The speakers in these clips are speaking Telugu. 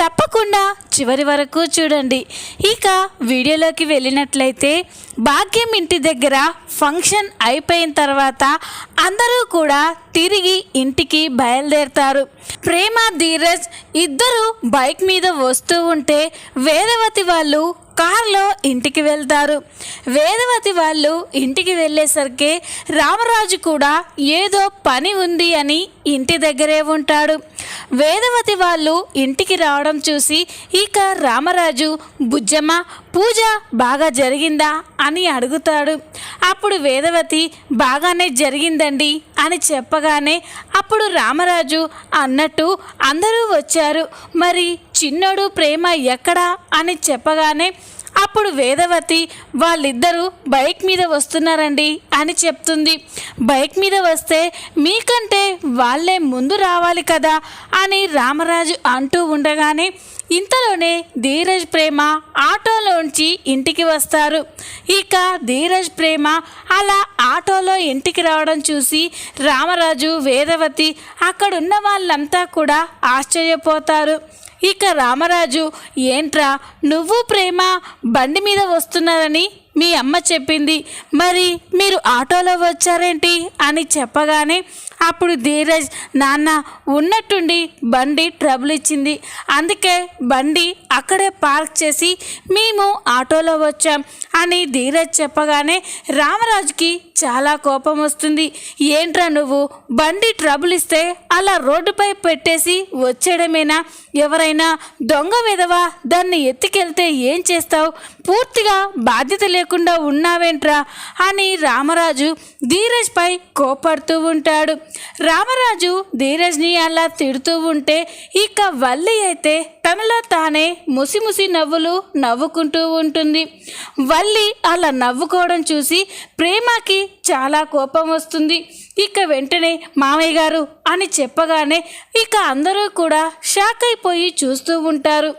తప్పకుండా చివరి వరకు చూడండి. ఇక వీడియోలోకి వెళ్ళినట్లయితే భాగ్యం ఇంటి దగ్గర ఫంక్షన్ అయిపోయిన తర్వాత అందరూ కూడా తిరిగి ఇంటికి బయలుదేరుతారు. ప్రేమ ధీరజ్ ఇద్దరు బైక్ మీద వస్తూ ఉంటే వేదవతి వాళ్ళు కారులో ఇంటికి వెళ్తారు. వేదవతి వాళ్ళు ఇంటికి వెళ్ళేసరికి రామరాజు కూడా ఏదో పని ఉంది అని ఇంటి దగ్గరే ఉంటాడు. వేదవతి వాళ్ళు ఇంటికి రావడం చూసి ఇక రామరాజు బుజ్జమ్మ పూజ బాగా జరిగిందా? అని అడుగుతాడు. అప్పుడు వేదవతి బాగానే జరిగిందండి అని చెప్పగానే అప్పుడు రామరాజు అన్నట్టు అందరూ వచ్చారు. మరి చిన్నోడు ప్రేమ ఎక్కడా? అని చెప్పగానే అప్పుడు వేదవతి వాళ్ళిద్దరూ బైక్ మీద వస్తున్నారండి అని చెప్తుంది. బైక్ మీద వస్తే మీకంటే వాళ్ళే ముందు రావాలి కదా అని రామరాజు అంటూ ఉండగానే ఇంతలోనే ధీరజ్ ప్రేమ ఆటోలోంచి ఇంటికి వస్తారు. ఇక ధీరజ్ ప్రేమ అలా ఆటోలో ఇంటికి రావడం చూసి రామరాజు వేదవతి అక్కడున్న వాళ్ళంతా కూడా ఆశ్చర్యపోతారు. ఇక రామరాజు ఏంట్రా నువ్వు ప్రేమ? బండి మీద వస్తున్నారని మీ అమ్మ చెప్పింది. మరి మీరు ఆటోలో వచ్చారేంటి? అని చెప్పగానే అప్పుడు ధీరజ్ నాన్న ఉన్నట్టుండి బండి ట్రబుల్ ఇచ్చింది. అందుకే బండి అక్కడే పార్క్ చేసి మేము ఆటోలో వచ్చాం అని ధీరజ్ చెప్పగానే రామరాజుకి చాలా కోపం వస్తుంది. ఏంట్రా నువ్వు? బండి ట్రబుల్ ఇస్తే అలా రోడ్డుపై పెట్టేసి వచ్చేయడమేనా? ఎవరైనా దొంగ విధవా? దాన్ని ఎత్తుకెళ్తే ఏం చేస్తావు? పూర్తిగా బాధ్యత లేకుండా ఉన్నావేంట్రా? అని రామరాజు ధీరజ్పై కోపడుతూ ఉంటాడు. రామరాజు ధీరజ్ని అలా తిడుతూ ఉంటే ఇక వల్లి అయితే తనలో తానే ముసిముసి నవ్వులు నవ్వుకుంటూ ఉంటుంది. వల్లి అలా నవ్వుకోవడం చూసి ప్రేమకి చాలా కోపం వస్తుంది. ఇక వెంటనే మామయ్య గారు అని చెప్పగానే ఇక అందరూ కూడా షాక్ అయిపోయి చూస్తూ ఉంటారు.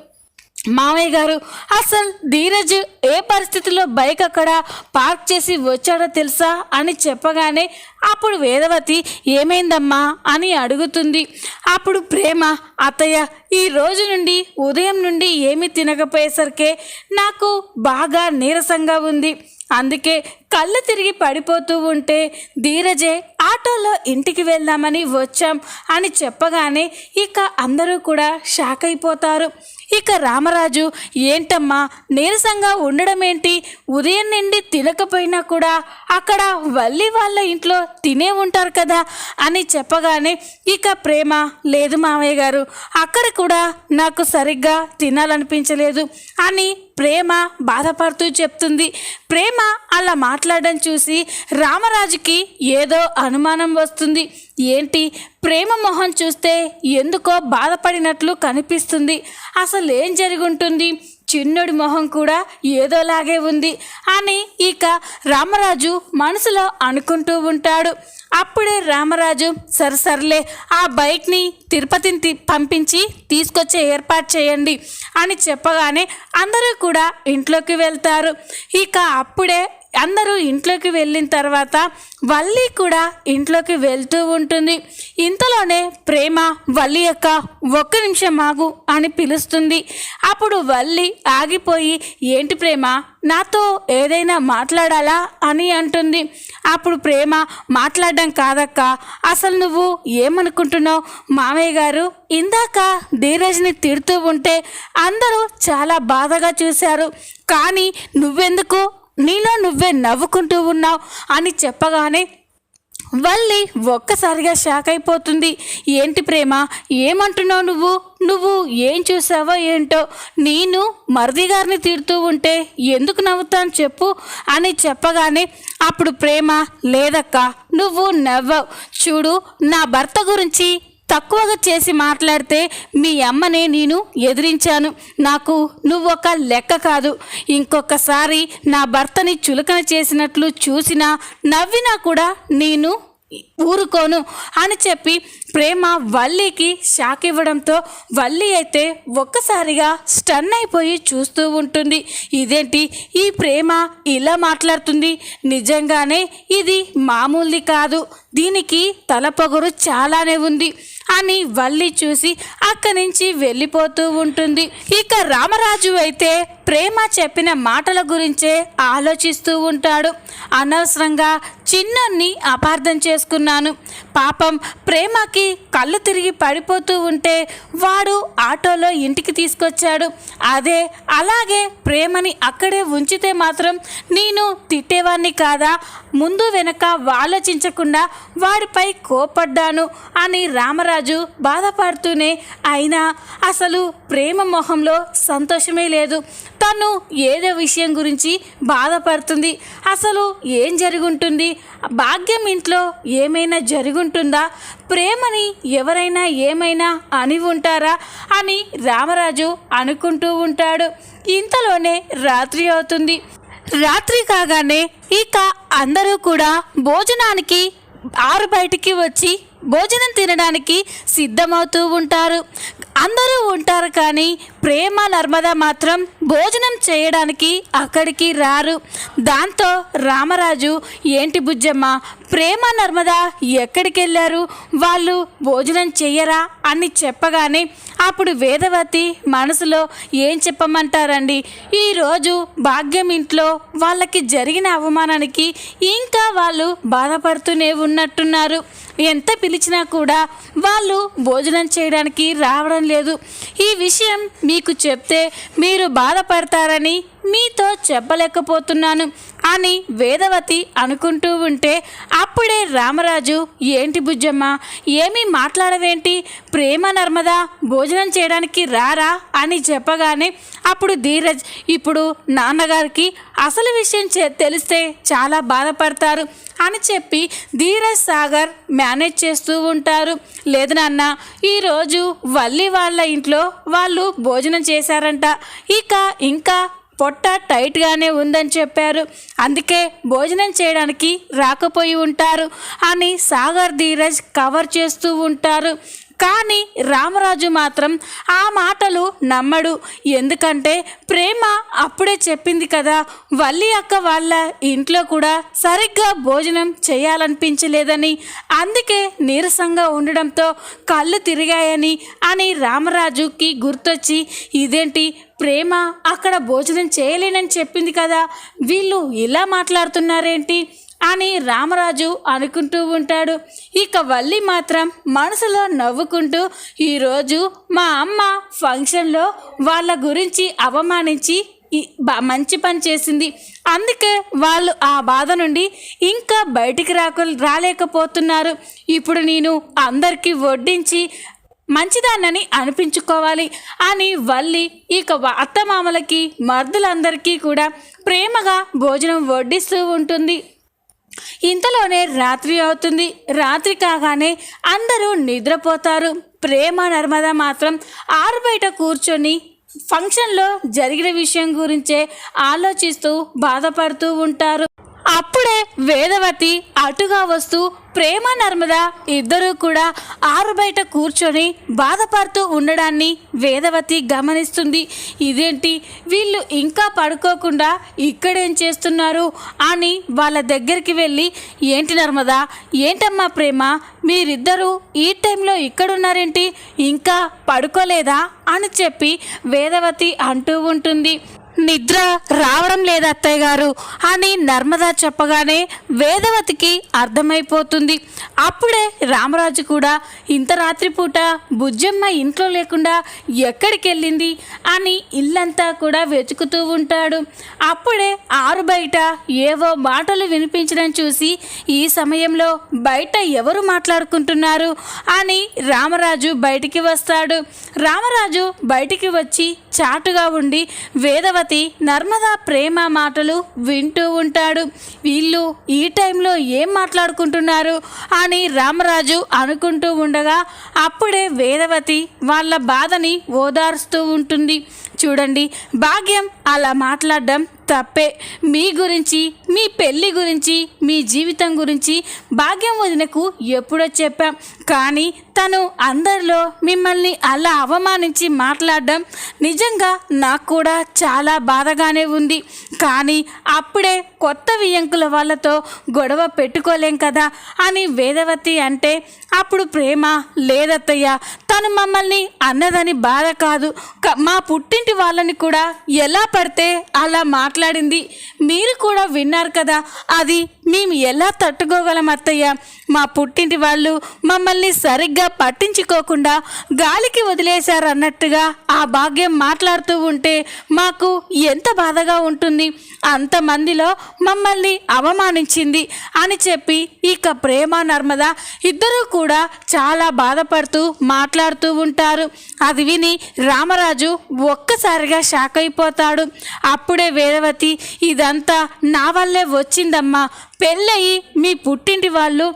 మామయ్య గారు అసలు ధీరజ్ ఏ పరిస్థితిలో బైక్ అక్కడ పార్క్ చేసి వచ్చాడో తెలుసా? అని చెప్పగానే అప్పుడు వేదవతి ఏమైందమ్మా? అని అడుగుతుంది. అప్పుడు ప్రేమ అత్తయ్య ఈ రోజు నుండి ఉదయం నుండి ఏమి తినకపోయేసరికే నాకు బాగా నీరసంగా ఉంది. అందుకే కళ్ళు తిరిగి పడిపోతూ ఉంటే ధీరజే ఆటోలో ఇంటికి వెళ్దామని వచ్చాం అని చెప్పగానే ఇక అందరూ కూడా షాక్ అయిపోతారు. ఇక రామరాజు ఏంటమ్మా నీరసంగా ఉండడం ఏంటి ఉదయం నుండి తినకపోయినా కూడా అక్కడ వల్లి వాళ్ళ ఇంట్లో తినే ఉంటారు కదా అని చెప్పగానే ఇక ప్రేమ లేదు మామయ్య గారు అక్కడ కూడా నాకు సరిగ్గా తినాలనిపించలేదు అని ప్రేమ బాధపడుతూ చెప్తుంది. ప్రేమ అలా మాట్లాడడం చూసి రామరాజుకి ఏదో అనుమానం వస్తుంది. ఏంటి? ప్రేమ మొహం చూస్తే ఎందుకో బాధపడినట్లు కనిపిస్తుంది. అసలు ఏం జరిగి ఉంటుంది? చిన్నుడి మొహం కూడా ఏదోలాగే ఉంది అని ఇక రామరాజు మనసులో అనుకుంటూ ఉంటాడు. అప్పుడే రామరాజు సరసర్లే ఆ బైక్ని తిరుపతిని తి- పంపించి తీసుకొచ్చే ఏర్పాటు చేయండి అని చెప్పగానే అందరూ కూడా ఇంట్లోకి వెళ్తారు. ఇక అప్పుడే అందరూ ఇంట్లోకి వెళ్ళిన తర్వాత వల్లి కూడా ఇంట్లోకి వెళ్తూ ఉంటుంది. ఇంతలోనే ప్రేమ వల్లి యొక్క ఒక్క నిమిషం ఆగు అని పిలుస్తుంది. అప్పుడు వల్లి ఆగిపోయి ఏంటి ప్రేమ? నాతో ఏదైనా మాట్లాడాలా? అని అంటుంది. అప్పుడు ప్రేమ మాట్లాడడం కాదక్క. అసలు నువ్వు ఏమనుకుంటున్నావు? మామయ్య గారు ఇందాక ధీరజ్ని తిడుతూ ఉంటే అందరూ చాలా బాధగా చూశారు. కానీ నువ్వెందుకు నీలో నువ్వే నవ్వుకుంటూ ఉన్నావు అని చెప్పగానే వల్లి ఒక్కసారిగా షాక్ అయిపోతుంది. ఏంటి ప్రేమ? ఏమంటున్నావు నువ్వు? నువ్వు ఏం చూసావో ఏంటో? నేను మరిది గారిని తిడుతూ ఉంటే ఎందుకు నవ్వుతాను చెప్పు అని చెప్పగానే అప్పుడు ప్రేమ లేదక్క నువ్వు నవ్వవు. చూడు నా భర్త గురించి తక్కువగా చేసి మాట్లాడితే మీ అమ్మనే నేను ఎదిరించాను. నాకు నువ్వు ఒక లెక్క కాదు. ఇంకొకసారి నా భర్తని చులకన చేసినట్లు చూసినా నవ్వినా కూడా నేను ఊరుకోను అని చెప్పి ప్రేమ వల్లికి షాక్ ఇవ్వడంతో వల్లి అయితే ఒక్కసారిగా స్టన్ అయిపోయి చూస్తూ ఉంటుంది. ఇదేంటి? ఈ ప్రేమ ఇలా మాట్లాడుతుంది. నిజంగానే ఇది మామూలుది కాదు. దీనికి తలపొగరు చాలానే ఉంది. అని వల్లి చూసి అక్కడి నుంచి వెళ్ళిపోతూ ఉంటుంది. ఇక రామరాజు అయితే ప్రేమ చెప్పిన మాటల గురించే ఆలోచిస్తూ ఉంటాడు. అనవసరంగా చిన్నన్ని అపార్థం చేసుకున్నాను. పాపం ప్రేమకి కళ్ళు తిరిగి పడిపోతూ ఉంటే వాడు ఆటోలో ఇంటికి తీసుకొచ్చాడు. అదే అలాగే ప్రేమని అక్కడే ఉంచితే మాత్రం నేను తిట్టేవాణ్ణి కాదా? ముందు వెనక ఆలోచించకుండా వాడిపై కోపడ్డాను అని రామరాజు బాధపడుతూనే అయినా అసలు ప్రేమ మొహంలో సంతోషమే లేదు. తను ఏదో విషయం గురించి బాధపడుతుంది. అసలు ఏం జరుగుంటుంది? భాగ్యం ఇంట్లో ఏమైనా జరుగుంటుందా? ప్రేమని ఎవరైనా ఏమైనా అని ఉంటారా అని రామరాజు అనుకుంటూ ఉంటాడు. ఇంతలోనే రాత్రి అవుతుంది. రాత్రి కాగానే ఇక అందరూ కూడా భోజనానికి ఆరు బయటికి వచ్చి భోజనం తినడానికి సిద్ధమవుతూ ఉంటారు. అందరూ ఉంటారు కానీ ప్రేమ నర్మద మాత్రం భోజనం చేయడానికి అక్కడికి రారు. దాంతో రామరాజు ఏంటి బుజ్జమ్మ ప్రేమ నర్మద ఎక్కడికి వెళ్ళారు? వాళ్ళు భోజనం చెయ్యరా? అని చెప్పగానే అప్పుడు వేదవతి మనసులో ఏం చెప్పమంటారండి? ఈరోజు భాగ్యం ఇంట్లో వాళ్ళకి జరిగిన అవమానానికి ఇంకా వాళ్ళు బాధపడుతూనే ఉన్నట్టున్నారు. ఎంత పిలిచినా కూడా వాళ్ళు భోజనం చేయడానికి రావడం లేదు. ఈ విషయం మీకు చెప్తే మీరు బాధపడతారని మీతో చెప్పలేకపోతున్నాను అని వేదవతి అనుకుంటూ ఉంటే అప్పుడే రామరాజు ఏంటి బుజ్జమ్మ ఏమీ మాట్లాడవేంటి? ప్రేమ నర్మదా భోజనం చేయడానికి రారా? అని చెప్పగానే అప్పుడు ధీరజ్ ఇప్పుడు నాన్నగారికి అసలు విషయం తెలిస్తే చాలా బాధపడతారు అని చెప్పి ధీరజ్ సాగర్ మేనేజ్ చేస్తూ ఉంటారు. లేదు నాన్న ఈరోజు వల్లి వాళ్ళ ఇంట్లో వాళ్ళు భోజనం చేశారంట. ఇక ఇంకా పొట్ట టైట్గానే ఉందని చెప్పారు. అందుకే భోజనం చేయడానికి రాకపోయి ఉంటారు అని సాగర్ ధీరజ్ కవర్ చేస్తూ ఉంటారు. కానీ రామరాజు మాత్రం ఆ మాటలు నమ్మడు. ఎందుకంటే ప్రేమ అప్పుడే చెప్పింది కదా. వల్లి అక్క వాళ్ళ ఇంట్లో కూడా సరిగ్గా భోజనం చేయాలనిపించలేదని అందుకే నీరసంగా ఉండడంతో కళ్ళు తిరిగాయని అని రామరాజుకి గుర్తొచ్చి ఇదేంటి ప్రేమ? అక్కడ భోజనం చేయలేనని చెప్పింది కదా. వీళ్ళు ఇలా మాట్లాడుతున్నారేంటి? అని రామరాజు అనుకుంటూ ఉంటాడు. ఇక వల్లి మాత్రం మనసులో నవ్వుకుంటూ ఈరోజు మా అమ్మ ఫంక్షన్లో వాళ్ళ గురించి అవమానించి మంచి పని చేసింది. అందుకే వాళ్ళు ఆ బాధ నుండి ఇంకా బయటికి రాక రాలేకపోతున్నారు. ఇప్పుడు నేను అందరికీ వడ్డించి మంచిదాన్నని అనిపించుకోవాలి అని వల్లి ఇక అత్తమామలకి మర్దులందరికీ కూడా ప్రేమగా భోజనం వడ్డిస్తూ ఉంటుంది. ఇంతలోనే రాత్రి అవుతుంది. రాత్రి కాగానే అందరూ నిద్రపోతారు. ప్రేమ నర్మద మాత్రం ఆరు బయట కూర్చొని ఫంక్షన్లో జరిగిన విషయం గురించే ఆలోచిస్తూ బాధపడుతూ ఉంటారు. అప్పుడే వేదవతి అటుగా వస్తూ ప్రేమ నర్మద ఇద్దరూ కూడా ఆరు బయట కూర్చొని బాధపడుతూ ఉండడాన్ని వేదవతి గమనిస్తుంది. ఇదేంటి? వీళ్ళు ఇంకా పడుకోకుండా ఇక్కడేం చేస్తున్నారు? అని వాళ్ళ దగ్గరికి వెళ్ళి ఏంటి నర్మద? ఏంటమ్మా ప్రేమ? మీరిద్దరూ ఈ టైంలో ఇక్కడున్నారేంటి? ఇంకా పడుకోలేదా? అని చెప్పి వేదవతి అంటూ ఉంటుంది. నిద్ర రావడం లేదు అత్తయ్య గారు. అని నర్మదా చెప్పగానే వేదవతికి అర్థమైపోతుంది. అప్పుడే రామరాజు కూడా ఇంత రాత్రిపూట బుజ్జమ్మ ఇంట్లో లేకుండా ఎక్కడికి వెళ్ళింది అని ఇల్లంతా కూడా వెతుకుతూ ఉంటాడు. అప్పుడే ఆరు బయట ఏవో మాటలు వినిపించడం చూసి ఈ సమయంలో బయట ఎవరు మాట్లాడుకుంటున్నారు? అని రామరాజు బయటికి వస్తాడు. రామరాజు బయటికి వచ్చి చాటుగా ఉండి వేదవతి నర్మదా ప్రేమ మాటలు వింటూ ఉంటాడు. వీళ్ళు ఈ టైంలో ఏం మాట్లాడుకుంటున్నారు అని రామరాజు అనుకుంటూ ఉండగా అప్పుడే వేదవతి వాళ్ళ బాధని ఓదార్స్తూ ఉంటుంది. చూడండి భాగ్యం అలా మాట్లాడడం తప్పే. మీ గురించి మీ పెళ్ళి గురించి మీ జీవితం గురించి భాగ్యం వదినకు ఎప్పుడో చెప్పాం. కానీ తను అందరిలో మిమ్మల్ని అలా అవమానించి మాట్లాడడం నిజంగా నాకు కూడా చాలా బాధగానే ఉంది. కానీ అప్పుడే కొత్త వియంకుల వాళ్ళతో గొడవ పెట్టుకోలేం కదా అని వేదవతి అంటే అప్పుడు ప్రేమ లేదత్తయ్య. తను మమ్మల్ని అన్నదని బాధ కాదు. మా పుట్టింటి వాళ్ళని కూడా ఎలా పడితే అలా మా మాట్లాడింది. మీరు కూడా విన్నారు కదా అది మేము ఎలా తట్టుకోగలం అత్తయ్య? మా పుట్టింటి వాళ్ళు మమ్మల్ని సరిగ్గా పట్టించుకోకుండా గాలికి వదిలేశారు అన్నట్టుగా ఆ భాగ్యం మాట్లాడుతూ ఉంటే మాకు ఎంత బాధగా ఉంటుంది. అంతమందిలో మమ్మల్ని అవమానించింది అని చెప్పి ఇక ప్రేమ నర్మద ఇద్దరూ కూడా చాలా బాధపడుతూ మాట్లాడుతూ ఉంటారు. అది విని రామరాజు ఒక్కసారిగా షాక్ అయిపోతాడు. అప్పుడే వేరే రేవతి ఇదంతా నా వల్లే వచ్చిందమ్మా. పెళ్ళయి మీ పుట్టింటి వాళ్ళు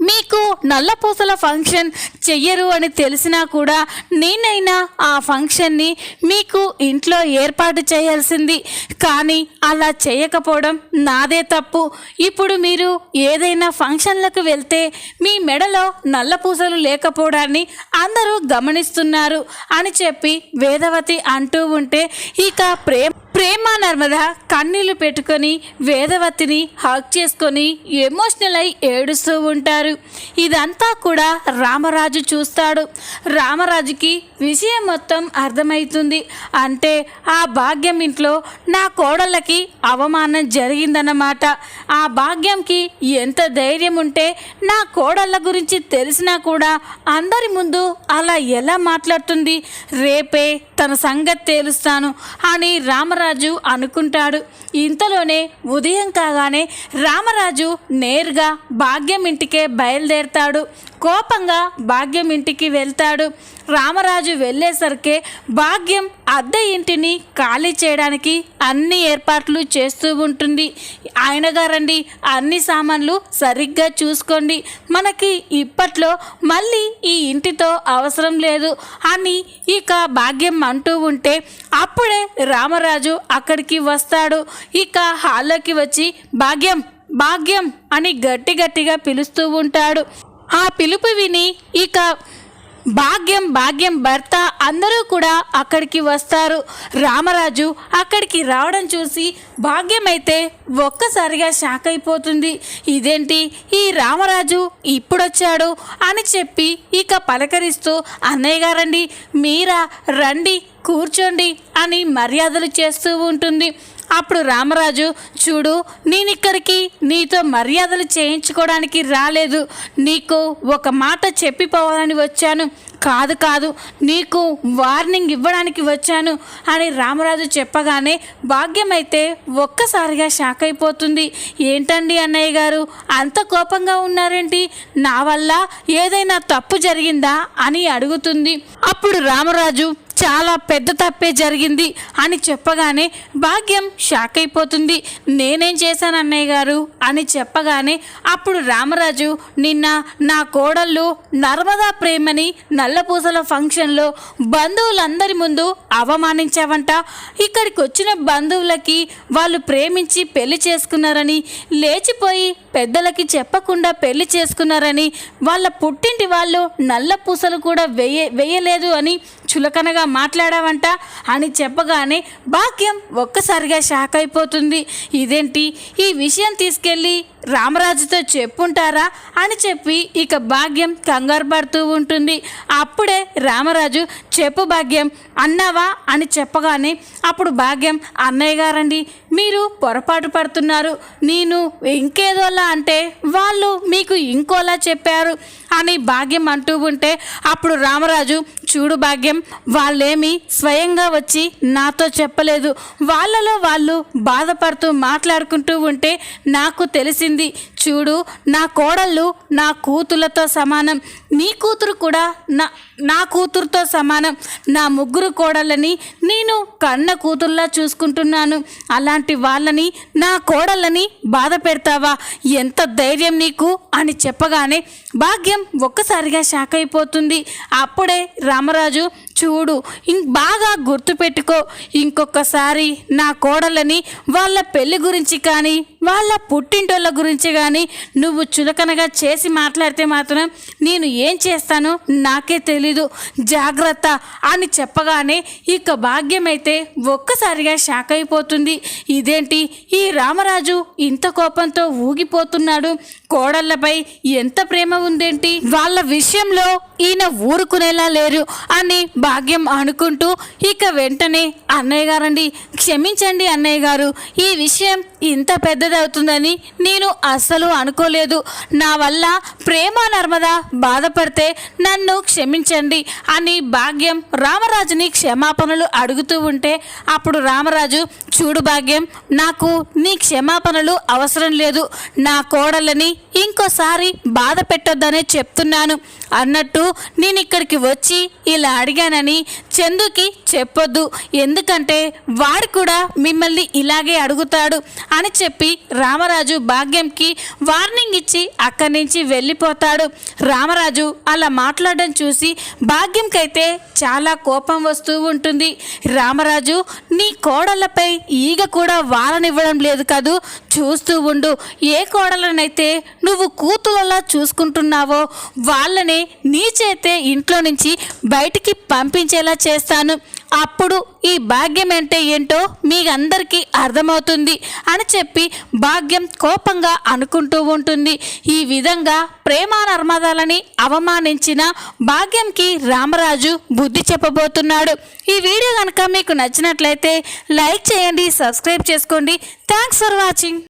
మీకు నల్లపూసల ఫంక్షన్ చెయ్యరు అని తెలిసినా కూడా నేనైనా ఆ ఫంక్షన్ని మీకు ఇంట్లో ఏర్పాటు చేయాల్సింది. కానీ అలా చేయకపోవడం నాదే తప్పు. ఇప్పుడు మీరు ఏదైనా ఫంక్షన్లకు వెళ్తే మీ మెడలో నల్లపూసలు లేకపోవడాన్ని అందరూ గమనిస్తున్నారు అని చెప్పి వేదవతి అంటూ ఉంటే ఇక ప్రేమ ప్రేమ నర్మద కన్నీళ్ళు పెట్టుకొని వేదవతిని హక్ చేసుకొని ఎమోషనల్ అయి ఏడుస్తూ ఉంటారు. ఇదంతా కూడా రామరాజు చూస్తాడు. రామరాజుకి విషయం మొత్తం అర్థమవుతుంది అంటే ఆ భాగ్యం ఇంట్లో నా కోడళ్ళకి అవమానం జరిగిందన్నమాట. ఆ భాగ్యంకి ఎంత ధైర్యం ఉంటే నా కోడళ్ళ గురించి తెలిసినా కూడా అందరి ముందు అలా ఎలా మాట్లాడుతుంది? రేపే తన సంగతి తేలుస్తాను అని రామరాజు అనుకుంటాడు. ఇంతలోనే ఉదయం కాగానే రామరాజు నేరుగా భాగ్యం ఇంటికే బయలుదేరతాడు. కోపంగా భాగ్యం ఇంటికి వెళ్తాడు. రామరాజు వెళ్ళేసరికే భాగ్యం అద్దె ఇంటిని ఖాళీ చేయడానికి అన్ని ఏర్పాట్లు చేస్తూ ఉంటుంది. ఆయన గారండి అన్ని సామాన్లు సరిగ్గా చూసుకోండి. మనకి ఇప్పట్లో మళ్ళీ ఈ ఇంటితో అవసరం లేదు అని ఇక భాగ్యం అంటూ ఉంటే అప్పుడే రామరాజు అక్కడికి వస్తాడు. ఇక హాల్లోకి వచ్చి భాగ్యం భాగ్యం అని గట్టి గట్టిగా పిలుస్తూ ఉంటాడు. ఆ పిలుపు విని ఇక భాగ్యం భాగ్యం భర్త అందరూ కూడా అక్కడికి వస్తారు. రామరాజు అక్కడికి రావడం చూసి భాగ్యం అయితే ఒక్కసారిగా షాక్ అయిపోతుంది. ఇదేంటి? ఈ రామరాజు ఇప్పుడొచ్చాడు అని చెప్పి ఇక పలకరిస్తూ అన్నయ్య గారండి మీరా రండి కూర్చోండి అని మర్యాదలు చేస్తూ ఉంటుంది. అప్పుడు రామరాజు చూడు నేను ఇక్కడికి నీతో మర్యాదలు చేయించుకోవడానికి రాలేదు. నీకు ఒక మాట చెప్పిపోవాలని వచ్చాను. కాదు కాదు నీకు వార్నింగ్ ఇవ్వడానికి వచ్చాను అని రామరాజు చెప్పగానే భాగ్యమైతే ఒక్కసారిగా షాక్ అయిపోతుంది. ఏంటండి అన్నయ్య గారు అంత కోపంగా ఉన్నారేంటి? నా వల్ల ఏదైనా తప్పు జరిగిందా? అని అడుగుతుంది. అప్పుడు రామరాజు చాలా పెద్ద తప్పే జరిగింది అని చెప్పగానే భాగ్యం షాక్ అయిపోతుంది. నేనేం చేశాను అన్నయ్య గారు? అని చెప్పగానే అప్పుడు రామరాజు నిన్న నా కోడళ్ళు నర్మదా ప్రేమని నల్లపూసల ఫంక్షన్లో బంధువులందరి ముందు అవమానించావంట. ఇక్కడికి వచ్చిన బంధువులకి వాళ్ళు ప్రేమించి పెళ్ళి చేసుకున్నారని లేచిపోయి పెద్దలకి చెప్పకుండా పెళ్ళి చేసుకున్నారని వాళ్ళ పుట్టింటి వాళ్ళు నల్ల పూసలు కూడా వేయ వేయలేదు అని చులకనగా మాట్లాడావంట అని చెప్పగానే భాగ్యం ఒక్కసారిగా షాక్ అయిపోతుంది. ఇదేంటి? ఈ విషయం తీసుకెళ్ళి రామరాజుతో చెప్పుంటారా అని చెప్పి ఇక భాగ్యం కంగారు పడుతూ ఉంటుంది. అప్పుడే రామరాజు చెప్పు భాగ్యం అన్నావా? అని చెప్పగానే అప్పుడు భాగ్యం అన్నయ్య గారండి. మీరు పొరపాటు పడుతున్నారు. నేను ఇంకేదోలా అంటే వాళ్ళు మీకు ఇంకోలా చెప్పారు అని భాగ్యం అంటూ ఉంటే అప్పుడు రామరాజు చూడు భాగ్యం వాళ్ళేమి స్వయంగా వచ్చి నాతో చెప్పలేదు. వాళ్ళలో వాళ్ళు బాధపడుతూ మాట్లాడుకుంటూ ఉంటే నాకు తెలిసింది చూడు నా కోడళ్ళు నా కూతుళ్ళతో సమానం నీ కూతురు కూడా నా నా కూతురుతో సమానం. నా ముగ్గురు కోడళ్ళని నేను కన్న కూతుర్లా చూసుకుంటున్నాను. అలాంటి వాళ్ళని నా కోడళ్ళని బాధ పెడతావా? ఎంత ధైర్యం నీకు? అని చెప్పగానే భాగ్యం ఒక్కసారిగా షాక్ అయిపోతుంది. అప్పుడే రామరాజు చూడు ఇం- బాగా గుర్తుపెట్టుకో. ఇంకొకసారి నా కోడలని వాళ్ళ పెళ్ళి గురించి కానీ వాళ్ళ పుట్టింటోళ్ళ గురించి కానీ నువ్వు చులకనగా చేసి మాట్లాడితే మాత్రం నేను ఏం చేస్తానో నాకే తెలీదు. జాగ్రత్త అని చెప్పగానే ఇక భాగ్యం అయితే ఒక్కసారిగా షాక్ అయిపోతుంది. ఇదేంటి? ఈ రామరాజు ఇంత కోపంతో ఊగిపోతున్నాడు. కోడళ్ళపై ఎంత ప్రేమ ఉందేంటి? వాళ్ళ విషయంలో ఈయన ఊరుకునేలా లేరు అని భాగ్యం అనుకుంటూ ఇక వెంటనే అన్నయ్య గారండి క్షమించండి అన్నయ్య గారు. ఈ విషయం ఇంత పెద్దదవుతుందని నేను అస్సలు అనుకోలేదు. నా వల్ల ప్రేమ నర్మద బాధపడితే నన్ను క్షమించండి అని భాగ్యం రామరాజుని క్షమాపణలు అడుగుతూ ఉంటే అప్పుడు రామరాజు చూడు భాగ్యం నాకు నీ క్షమాపణలు అవసరం లేదు. నా కోడళ్ళని ఇంకోసారి బాధ పెట్టొద్దనే చెప్తున్నాను. అన్నట్టు నేను ఇక్కడికి వచ్చి ఇలా అడిగానని చందుకి చెప్పొద్దు. ఎందుకంటే వాడు కూడా మిమ్మల్ని ఇలాగే అడుగుతాడు అని చెప్పి రామరాజు భాగ్యంకి వార్నింగ్ ఇచ్చి అక్కడి నుంచి వెళ్ళిపోతాడు. రామరాజు అలా మాట్లాడడం చూసి భాగ్యంకైతే చాలా కోపం వస్తూ ఉంటుంది. రామరాజు నీ కోడళ్ళపై ఈగ కూడా వారనివ్వడం లేదు కదూ? చూస్తూ ఉండు. ఏ కోడలనైతే నువ్వు కూతురలా చూసుకుంటున్నావో వాళ్ళని నీ చేతే ఇంట్లో నుంచి బయటికి పంపించేలా చేస్తాను. అప్పుడు ఈ భాగ్యం అంటే ఏంటో మీకందరికీ అర్థమవుతుంది అని చెప్పి భాగ్యం కోపంగా అనుకుంటూ ఉంటుంది. ఈ విధంగా ప్రేమ నర్మదాలని అవమానించిన భాగ్యంకి రామరాజు బుద్ధి చెప్పబోతున్నాడు. ఈ వీడియో కనుక మీకు నచ్చినట్లయితే లైక్ చేయండి సబ్స్క్రైబ్ చేసుకోండి. Thanks for watching